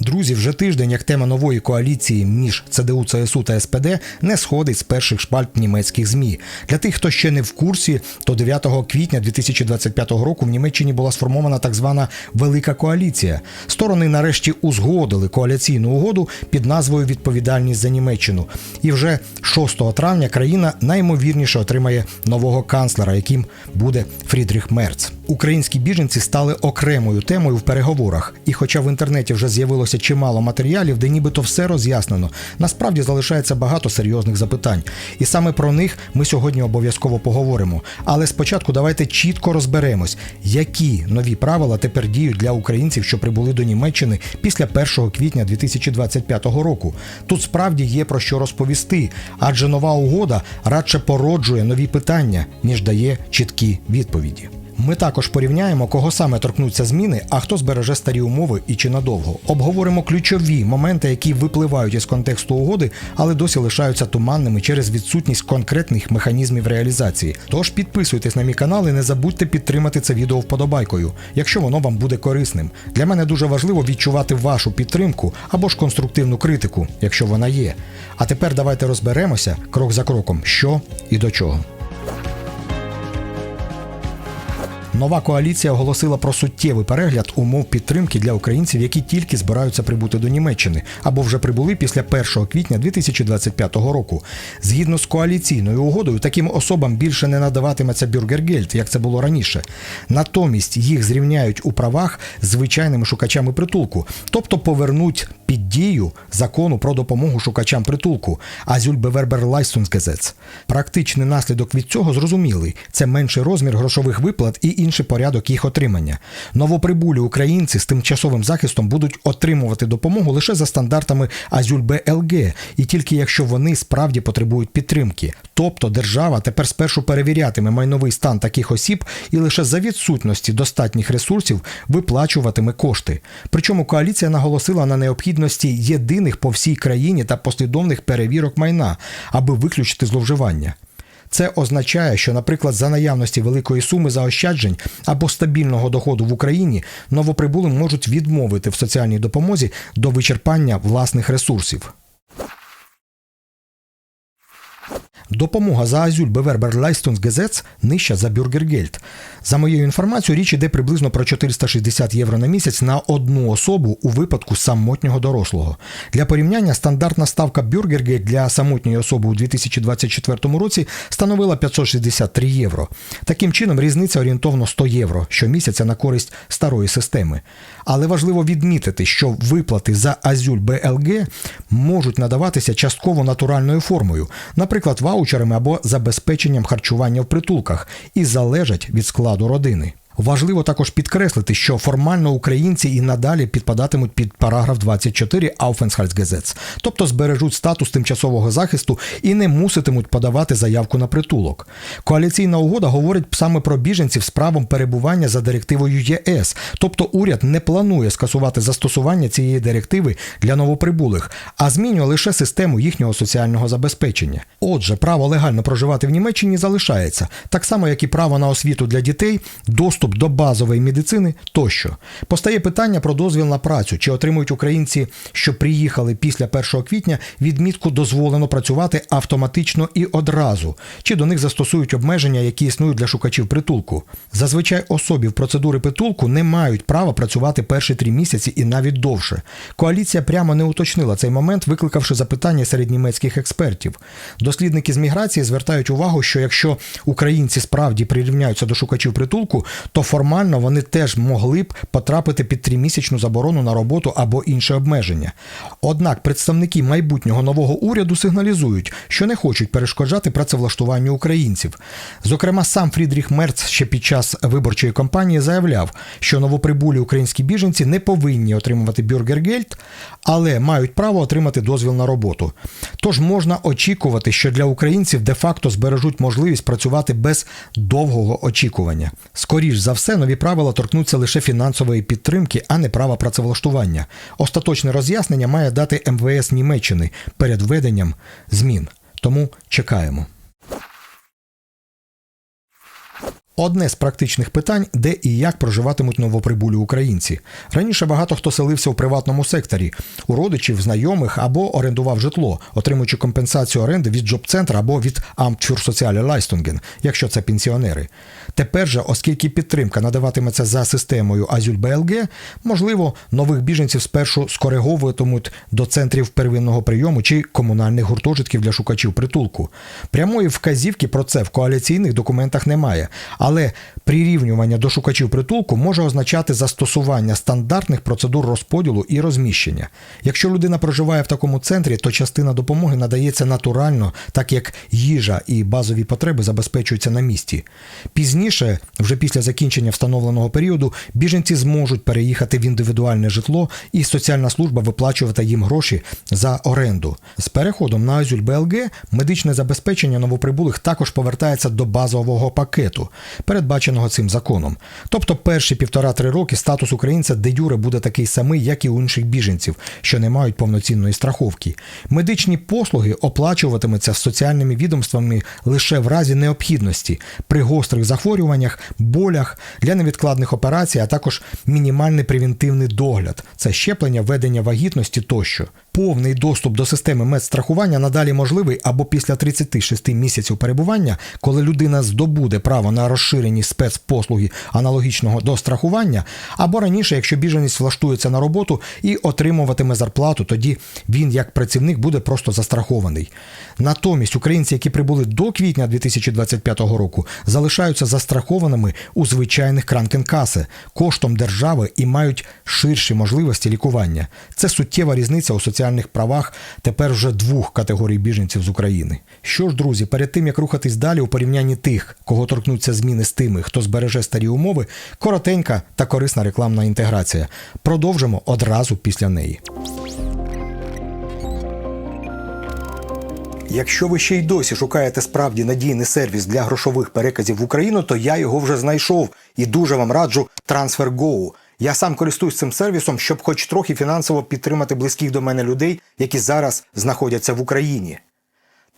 Друзі, вже тиждень, як тема нової коаліції між ЦДУ, ЦСУ та СПД не сходить з перших шпальт німецьких змі. Для тих, хто ще не в курсі, то 9 квітня 2025 року в Німеччині була сформована так звана Велика коаліція. Сторони нарешті узгодили коаліційну угоду під назвою Відповідальність за Німеччину. І вже 6 травня країна найімовірніше отримає нового канцлера, яким буде Фрідріх Мерц. Українські біженці стали окремою темою в переговорах. І хоча в інтернеті вже з'явилося чимало матеріалів, де нібито все роз'яснено, насправді залишається багато серйозних запитань. І саме про них ми сьогодні обов'язково поговоримо. Але спочатку давайте чітко розберемось, які нові правила тепер діють для українців, що прибули до Німеччини після 1 квітня 2025 року. Тут справді є про що розповісти, адже нова угода радше породжує нові питання, ніж дає чіткі відповіді. Ми також порівняємо, кого саме торкнуться зміни, а хто збереже старі умови і чи надовго. Обговоримо ключові моменти, які випливають із контексту угоди, але досі лишаються туманними через відсутність конкретних механізмів реалізації. Тож підписуйтесь на мій канал і не забудьте підтримати це відео вподобайкою, якщо воно вам буде корисним. Для мене дуже важливо відчувати вашу підтримку або ж конструктивну критику, якщо вона є. А тепер давайте розберемося крок за кроком, що і до чого. Нова коаліція оголосила про суттєвий перегляд умов підтримки для українців, які тільки збираються прибути до Німеччини або вже прибули після 1 квітня 2025 року. Згідно з коаліційною угодою, таким особам більше не надаватиметься бюргергельд, як це було раніше. Натомість їх зрівняють у правах звичайними шукачами притулку, тобто повернуть під дію закону про допомогу шукачам притулку Азюльбеверберлайстунсгезец. Практичний наслідок від цього зрозумілий: це менший розмір грошових виплат і інший порядок їх отримання. Новоприбулі українці з тимчасовим захистом будуть отримувати допомогу лише за стандартами Азюльбелг, і тільки якщо вони справді потребують підтримки. Тобто держава тепер спершу перевірятиме майновий стан таких осіб і лише за відсутності достатніх ресурсів виплачуватиме кошти. Причому коаліція наголосила на необхідності єдиних по всій країні та послідовних перевірок майна, аби виключити зловживання. Це означає, що, наприклад, за наявності великої суми заощаджень або стабільного доходу в Україні новоприбулим можуть відмовити в соціальній допомозі до вичерпання власних ресурсів. Допомога за Азюль Беверберлайстунсгезец нижча за Бюргергельд. За моєю інформацією, річ іде приблизно про 460 євро на місяць на одну особу у випадку самотнього дорослого. Для порівняння стандартна ставка Бюргергельд для самотньої особи у 2024 році становила 563 євро. Таким чином, різниця орієнтовно 100 євро щомісяця на користь старої системи. Але важливо відмітити, що виплати за Азюль БЛГ можуть надаватися частково натуральною формою, наприклад, ваучерами або забезпеченням харчування в притулках, і залежать від складу родини. Важливо також підкреслити, що формально українці і надалі підпадатимуть під параграф 24 Aufenthaltsgesetz, тобто збережуть статус тимчасового захисту і не муситимуть подавати заявку на притулок. Коаліційна угода говорить саме про біженців з правом перебування за директивою ЄС, тобто уряд не планує скасувати застосування цієї директиви для новоприбулих, а змінює лише систему їхнього соціального забезпечення. Отже, право легально проживати в Німеччині залишається, так само як і право на освіту для дітей, доступ до базової медицини тощо. Постає питання про дозвіл на працю, чи отримують українці, що приїхали після 1 квітня, відмітку дозволено працювати автоматично і одразу, чи до них застосують обмеження, які існують для шукачів притулку. Зазвичай особі в процедури притулку не мають права працювати перші три місяці і навіть довше. Коаліція прямо не уточнила цей момент, викликавши запитання серед німецьких експертів. Дослідники з міграції звертають увагу, що якщо українці справді прирівняються до шукачів притулку, то формально вони теж могли б потрапити під тримісячну заборону на роботу або інше обмеження. Однак представники майбутнього нового уряду сигналізують, що не хочуть перешкоджати працевлаштуванню українців. Зокрема, сам Фрідріх Мерц ще під час виборчої кампанії заявляв, що новоприбулі українські біженці не повинні отримувати бюргергельд, але мають право отримати дозвіл на роботу. Тож можна очікувати, що для українців де-факто збережуть можливість працювати без довгого очікування. Скоріш за все, нові правила торкнуться лише фінансової підтримки, а не права працевлаштування. Остаточне роз'яснення має дати МВС Німеччини перед введенням змін. Тому чекаємо. Одне з практичних питань, де і як проживатимуть новоприбулі українці. Раніше багато хто селився у приватному секторі, у родичів, знайомих або орендував житло, отримуючи компенсацію оренди від джоб-центра або від Amt für Soziale Leistungen, якщо це пенсіонери. Тепер же, оскільки підтримка надаватиметься за системою Азюль БЛГ, можливо, нових біженців спершу скориговуватимуть до центрів первинного прийому чи комунальних гуртожитків для шукачів притулку. Прямої вказівки про це в коаліційних документах немає, але прирівнювання до шукачів притулку може означати застосування стандартних процедур розподілу і розміщення. Якщо людина проживає в такому центрі, то частина допомоги надається натурально, так як їжа і базові потреби забезпечуються на місці. Пізніше, вже після закінчення встановленого періоду, біженці зможуть переїхати в індивідуальне житло, і соціальна служба виплачувати їм гроші за оренду. З переходом на Азюль БЛГ медичне забезпечення новоприбулих також повертається до базового пакету, передбаченого цим законом. Тобто, перші півтора-три роки статус українця де юре буде такий самий, як і у інших біженців, що не мають повноцінної страховки. Медичні послуги оплачуватимуться соціальними відомствами лише в разі необхідності при гострих захворюваннях, болях для невідкладних операцій, а також мінімальний превентивний догляд це щеплення, ведення вагітності тощо. Повний доступ до системи медстрахування надалі можливий або після 36 місяців перебування, коли людина здобуде право на розширені спецпослуги аналогічного до страхування, або раніше, якщо біженець влаштується на роботу і отримуватиме зарплату, тоді він як працівник буде просто застрахований. Натомість українці, які прибули до квітня 2025 року, залишаються застрахованими у звичайних кранкенкаси коштом держави і мають ширші можливості лікування. Це суттєва різниця у соціальних правах тепер вже двох категорій біженців з України. Що ж, друзі, перед тим як рухатись далі у порівнянні тих, кого торкнуться зміни з тими, хто збереже старі умови, коротенька та корисна рекламна інтеграція. Продовжимо одразу після неї. Якщо ви ще й досі шукаєте справді надійний сервіс для грошових переказів в Україну, то я його вже знайшов і дуже вам раджу TransferGo. Я сам користуюсь цим сервісом, щоб хоч трохи фінансово підтримати близьких до мене людей, які зараз знаходяться в Україні.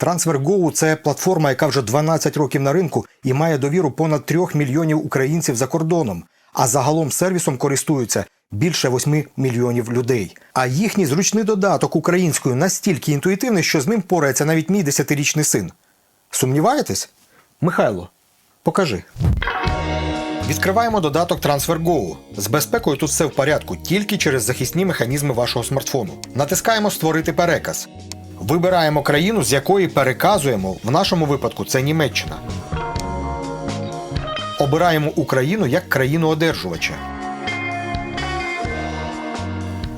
TransferGo – це платформа, яка вже 12 років на ринку і має довіру понад 3 мільйонів українців за кордоном. А загалом сервісом користуються більше 8 мільйонів людей. А їхній зручний додаток українською настільки інтуїтивний, що з ним порається навіть мій 10-річний син. Сумніваєтесь? Михайло, покажи. Відкриваємо додаток TransferGo. З безпекою тут все в порядку, тільки через захисні механізми вашого смартфону. Натискаємо Створити переказ. Вибираємо країну, з якої переказуємо. В нашому випадку це Німеччина. Обираємо Україну як країну одержувача.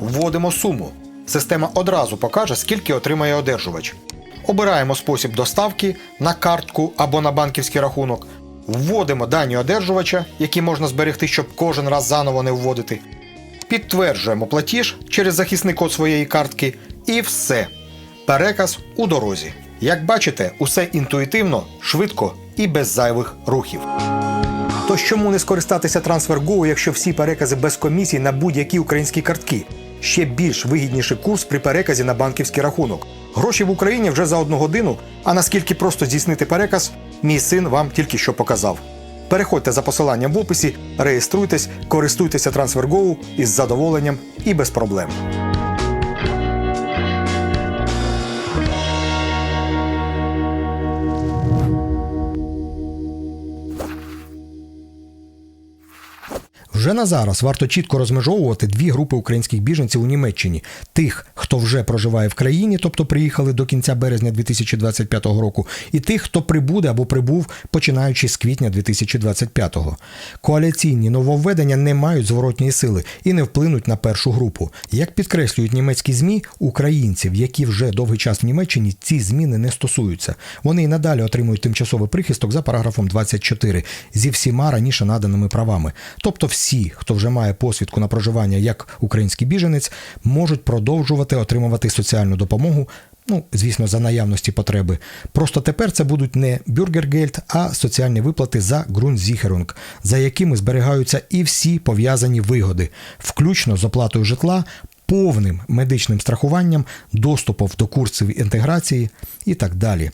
Вводимо суму. Система одразу покаже, скільки отримає одержувач. Обираємо спосіб доставки на картку або на банківський рахунок. Вводимо дані одержувача, які можна зберегти, щоб кожен раз заново не вводити. Підтверджуємо платіж через захисний код своєї картки. І все. Переказ у дорозі. Як бачите, усе інтуїтивно, швидко і без зайвих рухів. Тож чому не скористатися TransferGo, якщо всі перекази без комісій на будь-які українські картки? Ще більш вигідніший курс при переказі на банківський рахунок. Гроші в Україні вже за одну годину, а наскільки просто здійснити переказ, мій син вам тільки що показав. Переходьте за посиланням в описі, реєструйтесь, користуйтеся TransferGo із задоволенням і без проблем. На зараз варто чітко розмежовувати дві групи українських біженців у Німеччині: тих, хто вже проживає в країні, тобто приїхали до кінця березня 2025 року, і тих, хто прибуде або прибув починаючи з квітня 2025-го. Коаліційні нововведення не мають зворотньої сили і не вплинуть на першу групу. Як підкреслюють німецькі змі, українців, які вже довгий час в Німеччині, ці зміни не стосуються. Вони і надалі отримують тимчасовий прихисток за параграфом 24 зі всіма раніше наданими правами. Тобто всі, хто вже має посвідку на проживання як український біженець, можуть продовжувати отримувати соціальну допомогу. Ну, звісно, за наявності потреби. Просто тепер це будуть не бюргергельд, а соціальні виплати за ґрунтзіхерунг, за якими зберігаються і всі пов'язані вигоди, включно з оплатою житла, повним медичним страхуванням, доступом до курсів інтеграції і так далі.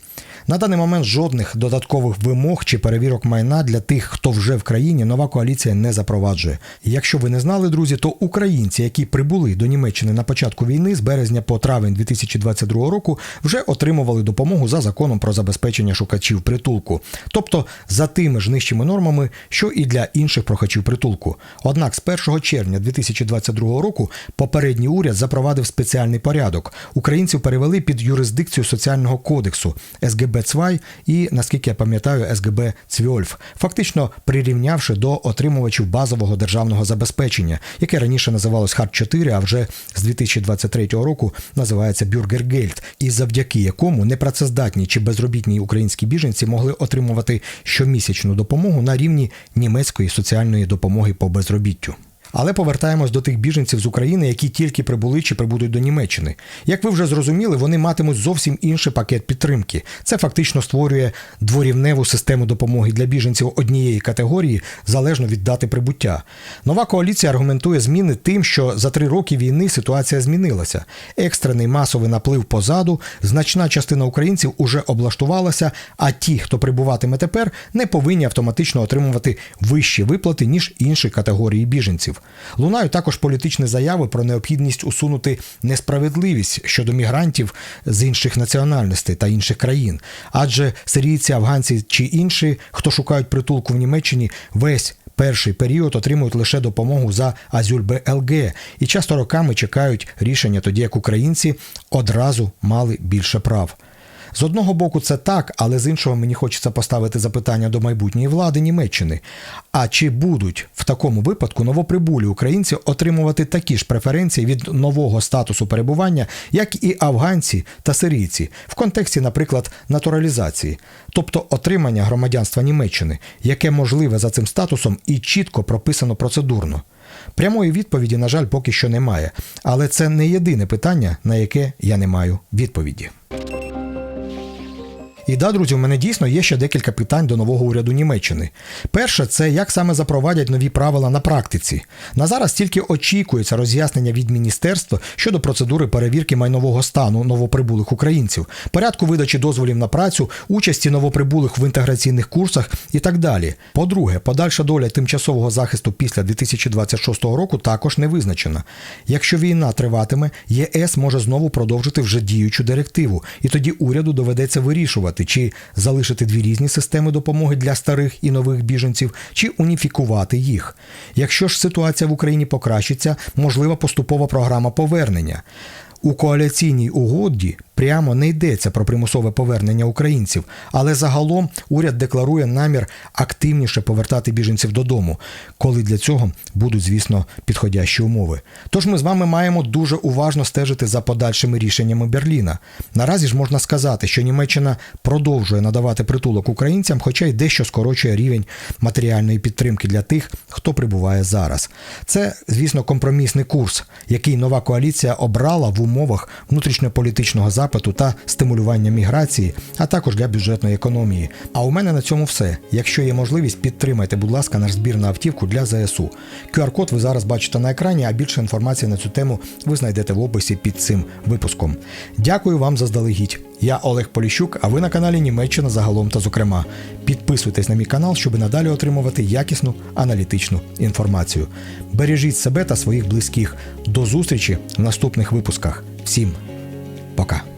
На даний момент жодних додаткових вимог чи перевірок майна для тих, хто вже в країні, нова коаліція не запроваджує. Якщо ви не знали, друзі, то українці, які прибули до Німеччини на початку війни з березня по травень 2022 року, вже отримували допомогу за законом про забезпечення шукачів притулку, тобто за тими ж нижчими нормами, що і для інших прохачів притулку. Однак з 1 червня 2022 року попередній уряд запровадив спеціальний порядок. Українців перевели під юрисдикцію соціального кодексу СГБ ЦВАЙ і, наскільки я пам'ятаю, СГБ Цвьольф, фактично прирівнявши до отримувачів базового державного забезпечення, яке раніше називалось Харт 4 а вже з 2023 року називається Бюргергельд, і завдяки якому непрацездатні чи безробітні українські біженці могли отримувати щомісячну допомогу на рівні німецької соціальної допомоги по безробіттю. Але повертаємось до тих біженців з України, які тільки прибули чи прибудуть до Німеччини. Як ви вже зрозуміли, вони матимуть зовсім інший пакет підтримки. Це фактично створює дворівневу систему допомоги для біженців однієї категорії залежно від дати прибуття. Нова коаліція аргументує зміни тим, що за три роки війни ситуація змінилася. Екстрений масовий наплив позаду, значна частина українців уже облаштувалася, а ті, хто прибуватиме тепер, не повинні автоматично отримувати вищі виплати ніж інші категорії біженців. Лунають також політичні заяви про необхідність усунути несправедливість щодо мігрантів з інших національностей та інших країн, адже сирійці, афганці чи інші, хто шукають притулку в Німеччині, весь перший період отримують лише допомогу за Азюль БЛГ і часто роками чекають рішення, тоді як українці одразу мали більше прав. З одного боку, це так, але з іншого мені хочеться поставити запитання до майбутньої влади Німеччини. А чи будуть в такому випадку новоприбулі українці отримувати такі ж преференції від нового статусу перебування, як і афганці та сирійці, в контексті, наприклад, натуралізації, тобто отримання громадянства Німеччини, яке можливе за цим статусом і чітко прописано процедурно? Прямої відповіді, на жаль, поки що немає, але це не єдине питання, на яке я не маю відповіді. І да, друзі, у мене дійсно є ще декілька питань до нового уряду Німеччини. Перше, це як саме запровадять нові правила на практиці. На зараз тільки очікується роз'яснення від міністерства щодо процедури перевірки майнового стану новоприбулих українців, порядку видачі дозволів на працю, участі новоприбулих в інтеграційних курсах і так далі. По-друге, подальша доля тимчасового захисту після 2026 року також не визначена. Якщо війна триватиме, ЄС може знову продовжити вже діючу директиву, і тоді уряду доведеться вирішувати чи залишити дві різні системи допомоги для старих і нових біженців, чи уніфікувати їх. Якщо ж ситуація в Україні покращиться, можлива поступова програма повернення. У коаліційній угоді прямо не йдеться про примусове повернення українців, але загалом уряд декларує намір активніше повертати біженців додому, коли для цього будуть, звісно, підходящі умови. Тож ми з вами маємо дуже уважно стежити за подальшими рішеннями Берліна. Наразі ж можна сказати, що Німеччина продовжує надавати притулок українцям, хоча й дещо скорочує рівень матеріальної підтримки для тих, хто прибуває зараз. Це, звісно, компромісний курс, який нова коаліція обрала в умовах внутрішньополітичного запиту та стимулювання міграції, а також для бюджетної економії. А у мене на цьому все. Якщо є можливість, підтримайте, будь ласка, наш збір на автівку для ЗСУ. QR-код ви зараз бачите на екрані, а більше інформації на цю тему ви знайдете в описі під цим випуском. Дякую вам заздалегідь. Я Олег Поліщук, а ви на каналі Німеччина загалом та зокрема. Підписуйтесь на мій канал, щоб надалі отримувати якісну аналітичну інформацію. Бережіть себе та своїх близьких. До зустрічі в наступних випусках. Всім пока.